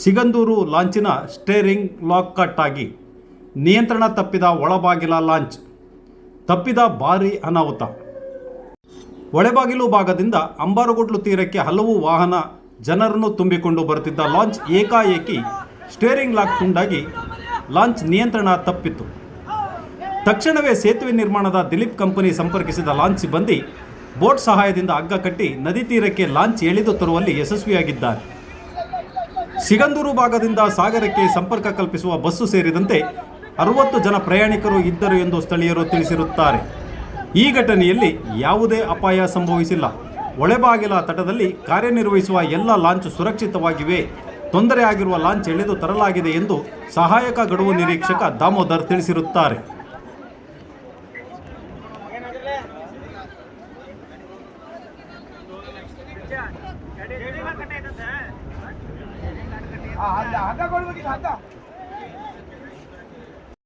ಸಿಗಂದೂರು ಲಾಂಚಿನ steering lock cut ಆಗಿ ನಿಯಂತ್ರಣ ತಪ್ಪಿದ ಒಳಬಾಗಿಲ ಲಾಂಚ್, ತಪ್ಪಿದ ಭಾರೀ ಅನಾಹುತ. ಒಳಬಾಗಿಲು ಭಾಗದಿಂದ ಅಂಬಾರಗುಡ್ಲು ತೀರಕ್ಕೆ ಹಲವು ವಾಹನ ಜನರನ್ನು ತುಂಬಿಕೊಂಡು ಬರುತ್ತಿದ್ದ ಲಾಂಚ್ ಏಕಾಏಕಿ ಸ್ಟೇರಿಂಗ್ ಲಾಕ್ ತುಂಡಾಗಿ ಲಾಂಚ್ ನಿಯಂತ್ರಣ ತಪ್ಪಿತ್ತು. ತಕ್ಷಣವೇ ಸೇತುವೆ ನಿರ್ಮಾಣದ ದಿಲೀಪ್ ಕಂಪನಿ ಸಂಪರ್ಕಿಸಿದ ಲಾಂಚ್ ಸಿಬ್ಬಂದಿ ಬೋಟ್ ಸಹಾಯದಿಂದ ಹಗ್ಗ ಕಟ್ಟಿ ನದಿ ತೀರಕ್ಕೆ ಲಾಂಚ್ ಎಳೆದು ತರುವಲ್ಲಿ ಯಶಸ್ವಿಯಾಗಿದ್ದಾರೆ. ಸಿಗಂದೂರು ಭಾಗದಿಂದ ಸಾಗರಕ್ಕೆ ಸಂಪರ್ಕ ಕಲ್ಪಿಸುವ ಬಸ್ಸು ಸೇರಿದಂತೆ ಅರವತ್ತು ಜನ ಪ್ರಯಾಣಿಕರು ಇದ್ದರು ಎಂದು ಸ್ಥಳೀಯರು ತಿಳಿಸಿರುತ್ತಾರೆ. ಈ ಘಟನೆಯಲ್ಲಿ ಯಾವುದೇ ಅಪಾಯ ಸಂಭವಿಸಿಲ್ಲ. ಒಳೆಬಾಗಿಲ ತಟದಲ್ಲಿ ಕಾರ್ಯನಿರ್ವಹಿಸುವ ಎಲ್ಲ ಲಾಂಚ್ ಸುರಕ್ಷಿತವಾಗಿವೆ. ತೊಂದರೆ ಆಗಿರುವ ಲಾಂಚ್ ಎಳೆದು ತರಲಾಗಿದೆ ಎಂದು ಸಹಾಯಕ ಗಡುವು ನಿರೀಕ್ಷಕ ದಾಮೋದರ್ ತಿಳಿಸಿರುತ್ತಾರೆ. ಹಗ್ಗ ಕೊಡ್ಬೇಕಿಲ್ಲ ಹಗ್ಗ